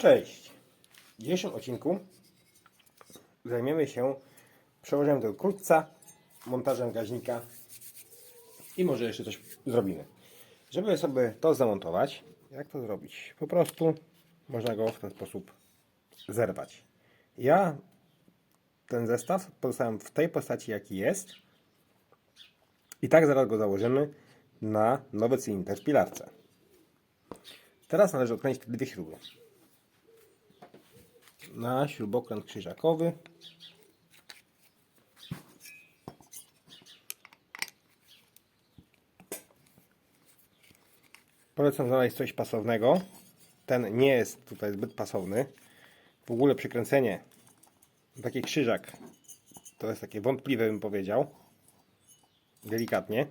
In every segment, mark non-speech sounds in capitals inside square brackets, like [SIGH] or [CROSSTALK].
Cześć! W dzisiejszym odcinku zajmiemy się przełożeniem tego krótca, montażem gaźnika i może jeszcze coś zrobimy. Żeby sobie to zamontować, jak to zrobić? Po prostu można go w ten sposób zerwać. Ja ten zestaw pozostawiam w tej postaci jaki jest i tak zaraz go założymy na nowy cylinder w pilarce. Teraz należy odkręcić te dwie śruby na śrubokręt krzyżakowy. Polecam znaleźć coś pasownego. Ten nie jest tutaj zbyt pasowny. W ogóle przykręcenie taki krzyżak to jest takie wątpliwe bym powiedział. Delikatnie.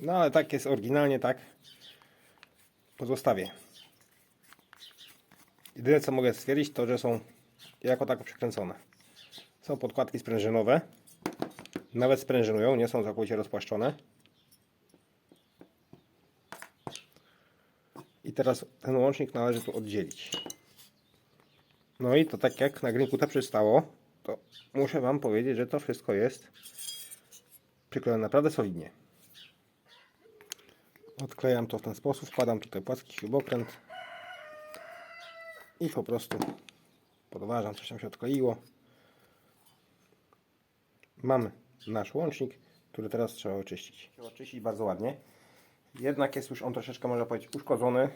No ale tak jest oryginalnie, tak pozostawię. Jedyne co mogę stwierdzić to, że są jako tako przykręcone. Są podkładki sprężynowe. Nawet sprężynują, nie są całkowicie rozpłaszczone. I teraz ten łącznik należy tu oddzielić. No i to tak jak na grinku to przystało, to muszę Wam powiedzieć, że to wszystko jest przyklejone naprawdę solidnie. Odklejam to w ten sposób, wkładam tutaj płaski śrubokręt i po prostu podważam, coś tam się odkleiło. Mamy nasz łącznik, który teraz trzeba oczyścić. Trzeba oczyścić bardzo ładnie. Jednak jest już on troszeczkę, można powiedzieć, uszkodzony.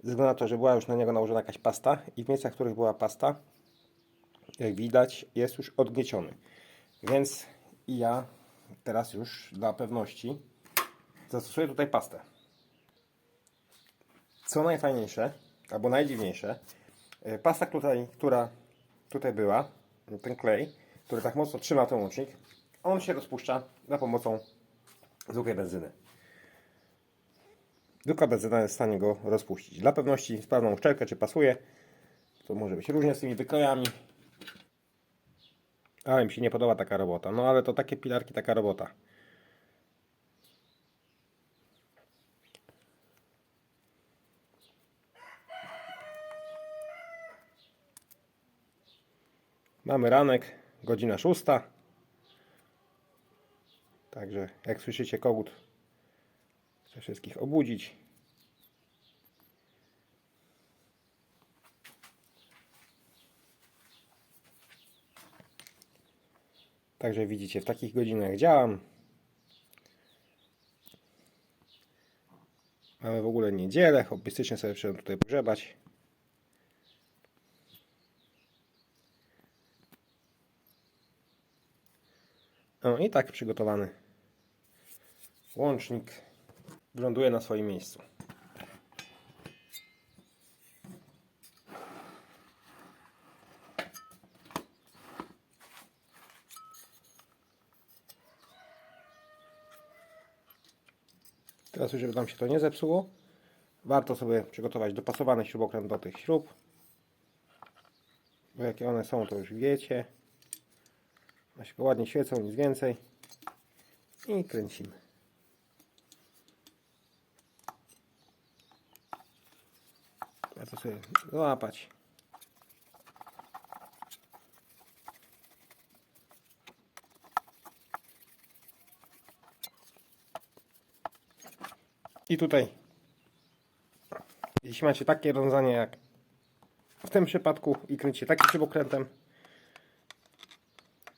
Ze względu na to, że była już na niego nałożona jakaś pasta i w miejscach, w których była pasta, jak widać, jest już odgnieciony. Więc ja teraz już dla pewności zastosuję tutaj pastę. Co najfajniejsze, albo najdziwniejsze, e, pasta, tutaj, która tutaj była, ten klej, który tak mocno trzyma ten łącznik, on się rozpuszcza za pomocą zwykłej benzyny. Zwykła benzyna jest w stanie go rozpuścić. Dla pewności sprawną uszczelkę, czy pasuje. To może być różnie z tymi wykrojami. Ale mi się nie podoba taka robota. No ale to takie pilarki, taka robota. Mamy ranek, godzina szósta. Także jak słyszycie kogut chce wszystkich obudzić. Także widzicie, w takich godzinach działam. Mamy w ogóle niedzielę, hobbystycznie sobie przyszedłem tutaj pogrzebać. No i tak przygotowany łącznik wyląduje na swoim miejscu. Teraz już, żeby nam się to nie zepsuło, warto sobie przygotować dopasowany śrubokręt do tych śrub. Bo jakie one są, to już wiecie. One się ładnie świecą, nic więcej. I kręcimy. Warto sobie złapać. I tutaj, jeśli macie takie rozwiązanie jak w tym przypadku i kręcicie takim śrubokrętem,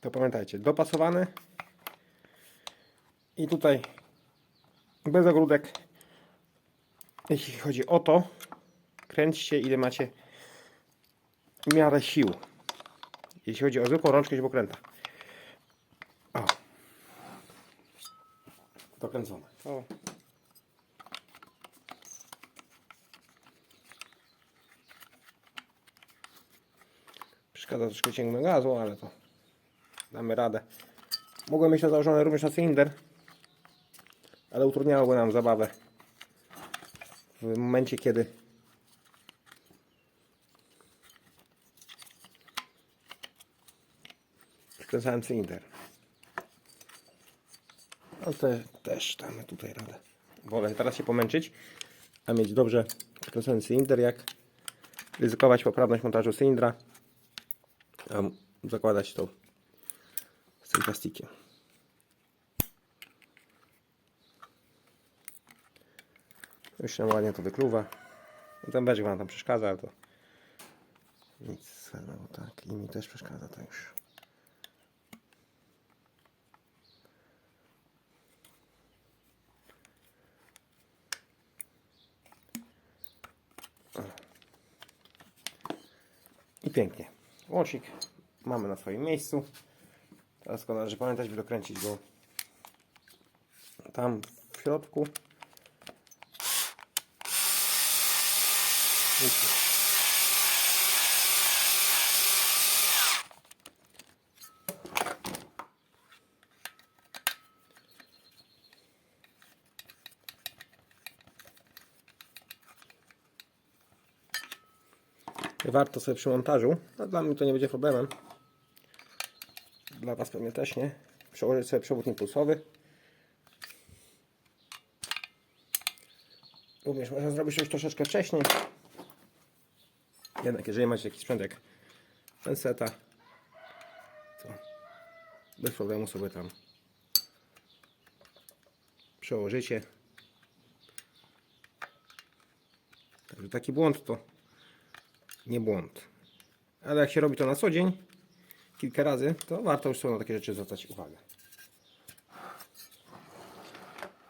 to pamiętajcie, dopasowany. I tutaj bez ogródek jeśli chodzi o to kręćcie ile macie w miarę sił jeśli chodzi o zwykłą rączkę śrubokręta o. Dokręcone. O. Przeszkadza troszkę ciągnę gazu, ale to damy radę. Mogłem mieć to założone również na cylinder, ale utrudniałoby nam zabawę w momencie, kiedy przykręcałem cylinder. Ale te, też damy tutaj radę. Wolę teraz się pomęczyć, a mieć dobrze przykręcony cylinder, jak ryzykować poprawność montażu cylindra, a zakładać to tym plastikiem. Już się ładnie to wykluwa. No Ten wam tam przeszkadza, ale to nic, no tak, i mi też przeszkadza, to już. I pięknie. Łącznik mamy na swoim miejscu. Teraz tylko należy pamiętać, by dokręcić go tam w środku. Warto sobie przy montażu, no dla mnie to nie będzie problemem. Dla Was pewnie też nie. Przełożyć sobie przewód impulsowy. Również można zrobić już troszeczkę wcześniej. Jednak jeżeli macie jakiś sprzęt jak penseta, to bez problemu sobie tam przełożycie. Także taki błąd to nie błąd. Ale jak się robi to na co dzień, kilka razy, to warto już na takie rzeczy zwracać uwagę.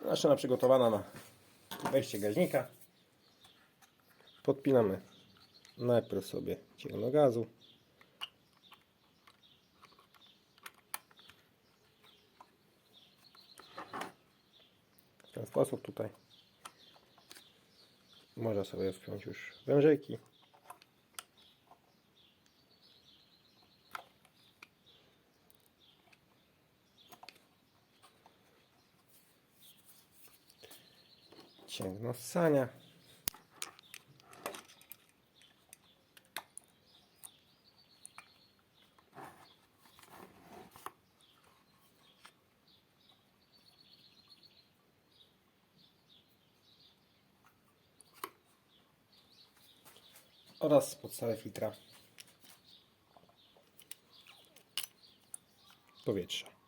Maszyna przygotowana na wejście gaźnika. Podpinamy najpierw sobie ciemno gazu. W ten sposób tutaj można sobie wpiąć już wężyki. Cięgno ssania. oraz podstawę filtra powietrza.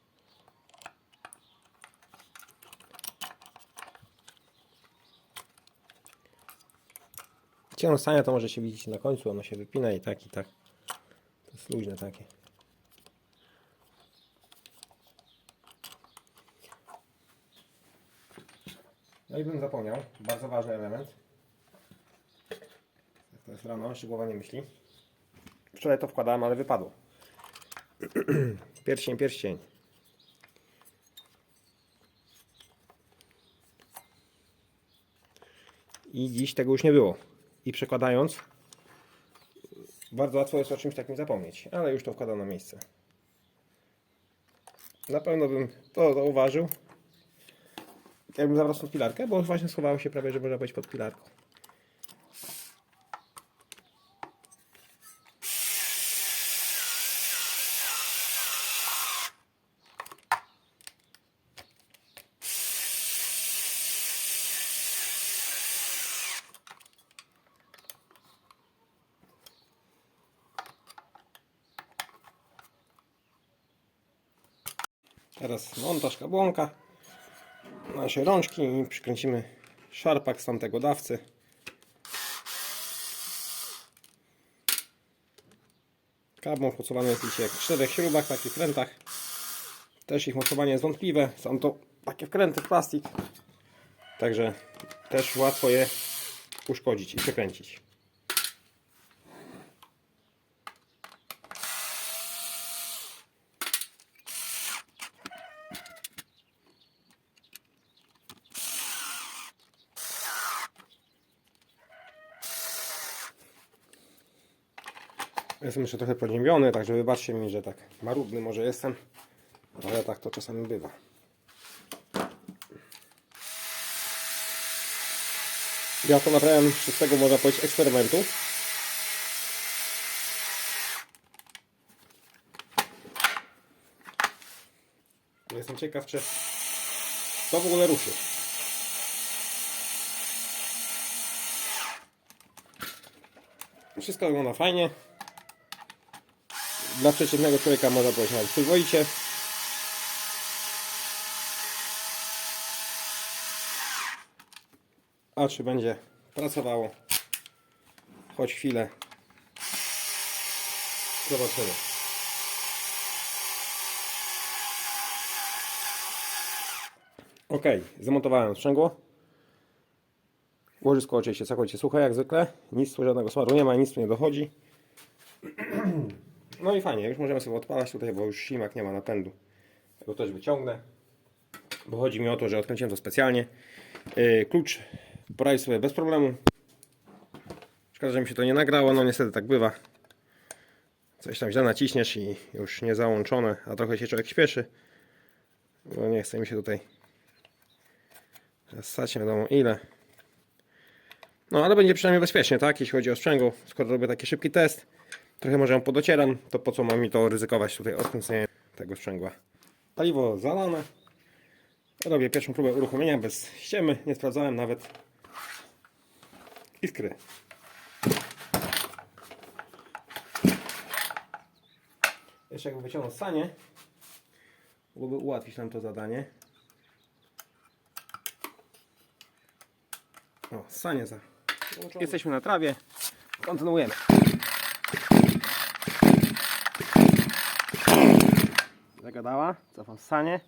Ciężko stania to może się widzieć na końcu, ono się wypina i tak i tak. To jest luźne takie. No i bym zapomniał, bardzo ważny element. To jest rano, szczegółowanie myśli. Wczoraj to wkładałem, ale wypadło. [CLEARS THROAT] pierścień, pierścień. I dziś tego już nie było i przekładając bardzo łatwo jest o czymś takim zapomnieć, ale już to wkładam na miejsce. Na pewno bym to zauważył, jakbym zabrał pod pilarkę, bo właśnie schowało się prawie, że można być pod pilarką. Teraz montaż kabłonka naszej rączki i przykręcimy szarpak z tamtego dawcy. Kabłon mocowany jest dzisiaj w czterech śrubach, takich wkrętach. Też ich mocowanie jest wątpliwe. Są to takie wkręty w plastik. Także też łatwo je uszkodzić i przekręcić. Jestem jeszcze trochę podziębiony, także wybaczcie mi, że tak marudny może jestem, ale tak to czasami bywa. Ja to naprawiam z tego można powiedzieć eksperymentu. Jestem ciekaw, czy to w ogóle ruszy. Wszystko wygląda fajnie. Dla przeciętnego człowieka można powiedzieć przyzwoicie. A czy będzie pracowało? Choć chwilę. Zobaczymy. Ok, zamontowałem sprzęgło. Łożysko oczywiście całkowicie suche jak zwykle. Nic tu żadnego smaru nie ma, nic tu nie dochodzi. [CLEARS THROAT] No i fajnie, już możemy sobie odpalać tutaj, bo już ślimak nie ma napędu. Tego też wyciągnę. Bo chodzi mi o to, że odkręciłem to specjalnie. Yy, klucz poradzi sobie bez problemu. Szkoda, że mi się to nie nagrało, no niestety tak bywa. Coś tam źle naciśniesz i już nie załączone, a trochę się człowiek śpieszy. Bo nie chce mi się tutaj stać nie wiadomo ile. No ale będzie przynajmniej bezpiecznie, tak? Jeśli chodzi o sprzęgło, skoro robię taki szybki test, trochę może ją podocieram, to po co mam mi to ryzykować tutaj odkręcenie tego sprzęgła. Paliwo zalane. Robię pierwszą próbę uruchomienia bez ściemy, nie sprawdzałem nawet iskry. Jeszcze jakby wyciągnął sanie, byłoby ułatwić nam to zadanie. O, sanie za. Jesteśmy na trawie. Kontynuujemy. Zagadała, cofam sanie.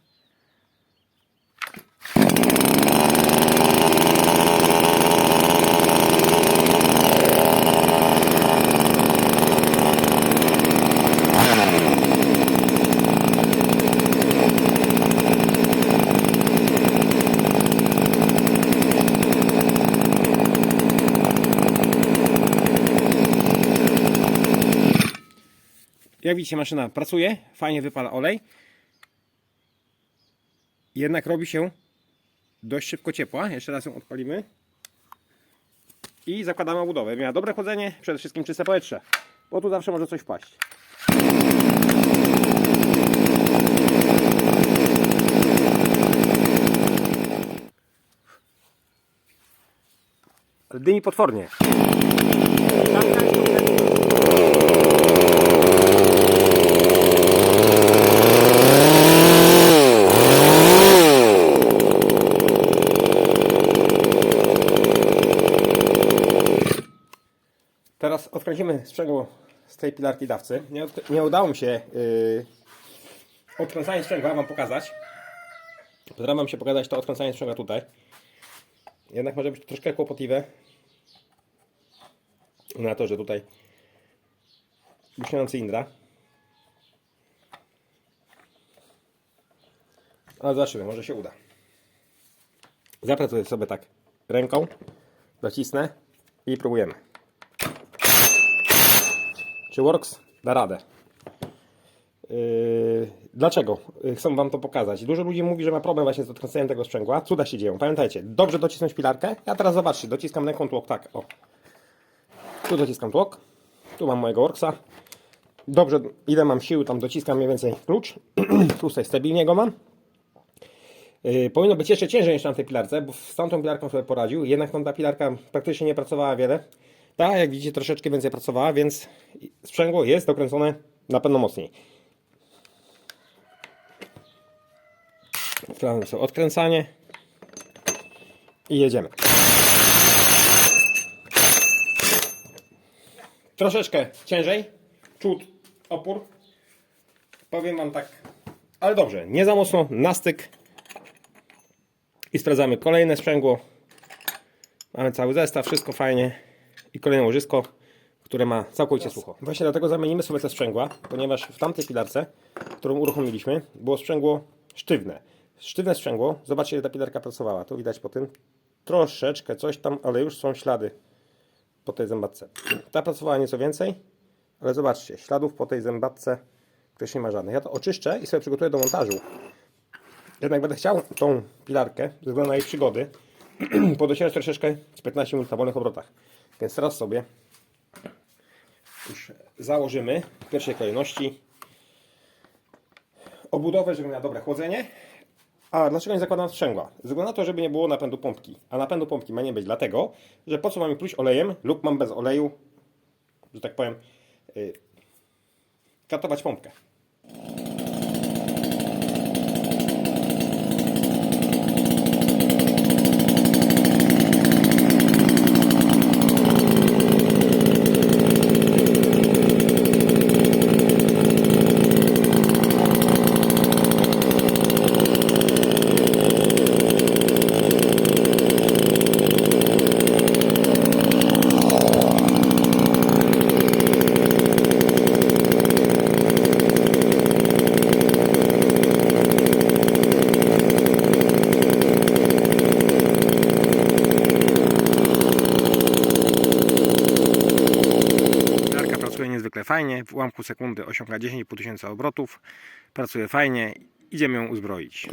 Jak widzicie, maszyna pracuje, fajnie wypala olej. Jednak robi się dość szybko ciepła. Jeszcze raz ją odpalimy. I zakładamy obudowę. Miała dobre chodzenie, przede wszystkim czyste powietrze, bo tu zawsze może coś wpaść. Dymi potwornie. Teraz odkręcimy sprzęgło z tej pilarki dawcy. Nie, nie udało mi się yy, odkręcanie sprzęgła Wam pokazać. Postaram Wam się pokazać to odkręcanie sprzęgła tutaj. Jednak może być troszkę kłopotliwe. Na to, że tutaj buśniona cylindra. Ale zobaczymy, może się uda. Zapracuję sobie tak ręką, docisnę i próbujemy. Czy Works da radę? Yy, dlaczego? Yy, Chcę Wam to pokazać. Dużo ludzi mówi, że ma problem właśnie z odkręceniem tego sprzęgła. Cuda się dzieją. Pamiętajcie, dobrze docisnąć pilarkę. Ja teraz zobaczcie, dociskam ręką tłok, tak, o. Tu dociskam tłok. Tu mam mojego Worksa. Dobrze, ile mam siły, tam dociskam mniej więcej klucz. [CLEARS THROAT] tu sobie stabilnie go mam. Yy, powinno być jeszcze ciężej niż na tej pilarce, bo z tamtą pilarką sobie poradził. Jednak tam ta pilarka praktycznie nie pracowała wiele. Ta, jak widzicie, troszeczkę więcej pracowała, więc sprzęgło jest dokręcone na pewno mocniej. Sprawdzam sobie odkręcanie i jedziemy. Troszeczkę ciężej, czuć opór. Powiem Wam tak, ale dobrze, nie za mocno, na styk. I sprawdzamy kolejne sprzęgło. Mamy cały zestaw, wszystko fajnie. I kolejne łożysko, które ma całkowicie sucho. Właśnie dlatego zamienimy sobie te sprzęgła, ponieważ w tamtej pilarce, którą uruchomiliśmy, było sprzęgło sztywne. Sztywne sprzęgło, zobaczcie jak ta pilarka pracowała, to widać po tym. Troszeczkę coś tam, ale już są ślady po tej zębatce. Ta pracowała nieco więcej, ale zobaczcie, śladów po tej zębatce też nie ma żadnych. Ja to oczyszczę i sobie przygotuję do montażu. Jednak będę chciał tą pilarkę, ze względu na jej przygody, [CLEARS THROAT] podocierać troszeczkę z 15 minut na wolnych obrotach. Więc teraz sobie już założymy w pierwszej kolejności obudowę, żeby miała dobre chłodzenie A dlaczego nie zakładam sprzęgła? Ze na to, żeby nie było napędu pompki. A napędu pompki ma nie być dlatego, że po co mam pluć olejem lub mam bez oleju, że tak powiem, yy, katować pompkę. Fajnie, w ułamku sekundy osiąga 10,5 tysiąca obrotów, pracuje fajnie, idziemy ją uzbroić.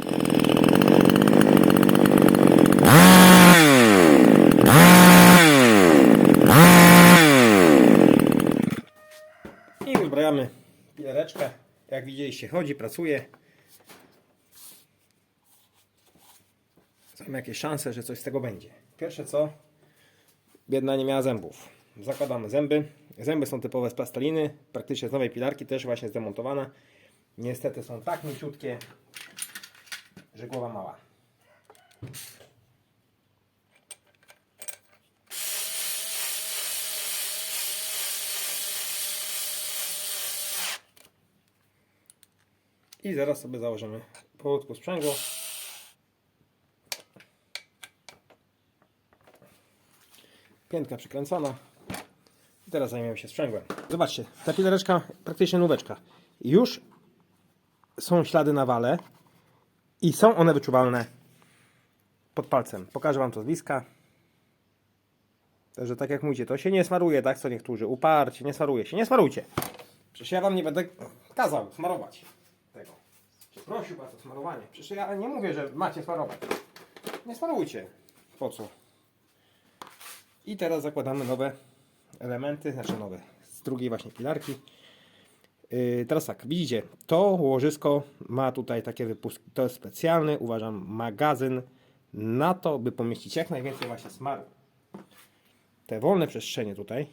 I uzbrajamy pilereczkę. Jak widzieliście, chodzi, pracuje. Są jakieś szanse, że coś z tego będzie. Pierwsze co, biedna nie miała zębów. Zakładamy zęby. Zęby są typowe z plasteliny, praktycznie z nowej pilarki, też właśnie zdemontowane. Niestety są tak mięciutkie, że głowa mała. I zaraz sobie założymy powolutku sprzęgło. Piętka przykręcona. I teraz zajmiemy się sprzęgłem. Zobaczcie, ta pilereczka praktycznie nóweczka. Już są ślady na wale i są one wyczuwalne pod palcem. Pokażę Wam to z bliska. Także tak jak mówicie, to się nie smaruje, tak co niektórzy. Uparcie, nie smaruje się. Nie smarujcie. Przecież ja Wam nie będę kazał smarować tego. Prosił Was o smarowanie. Przecież ja nie mówię, że macie smarować. Nie smarujcie. Po co? I teraz zakładamy nowe elementy, znaczy nowe, z drugiej właśnie pilarki. Yy, teraz tak, widzicie, to łożysko ma tutaj takie wypustki. To jest specjalny, uważam, magazyn na to, by pomieścić jak najwięcej właśnie smaru. Te wolne przestrzenie tutaj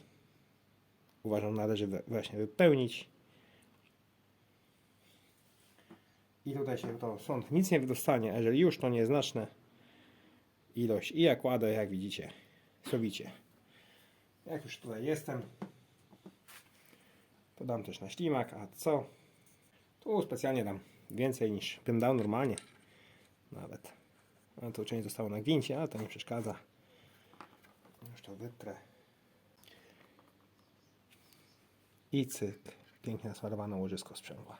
uważam należy właśnie wypełnić. I tutaj się to stąd nic nie wydostanie, a jeżeli już to nieznaczne ilość i ja kładę, jak widzicie, sowicie. Jak już tutaj jestem, to dam też na ślimak, a co? Tu specjalnie dam więcej niż bym dał normalnie. Nawet. No to część zostało na gwincie, ale to nie przeszkadza. Już to wytrę. I cyk. Pięknie nasmarowane łożysko sprzęgła.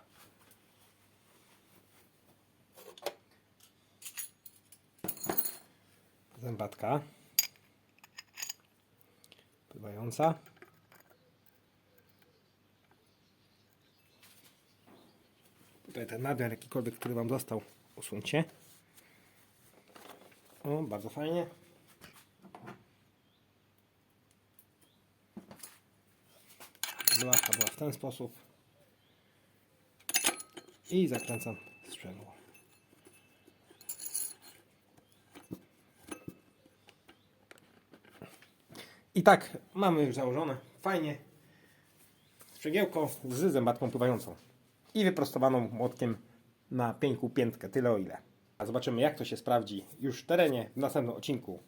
Zębatka. Pływająca. Tutaj ten nadmiar jakikolwiek, który Wam został, usuńcie. O, bardzo fajnie. Blacha była w ten sposób. I zakręcam sprzęgło. I tak, mamy już założone. Fajnie. Sprzęgiełko z zębatką pływającą. I wyprostowaną młotkiem na pieńku piętkę. Tyle o ile. A zobaczymy jak to się sprawdzi już w terenie w następnym odcinku.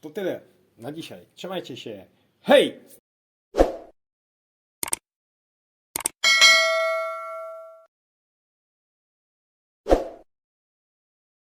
To tyle na dzisiaj. Trzymajcie się. Hej!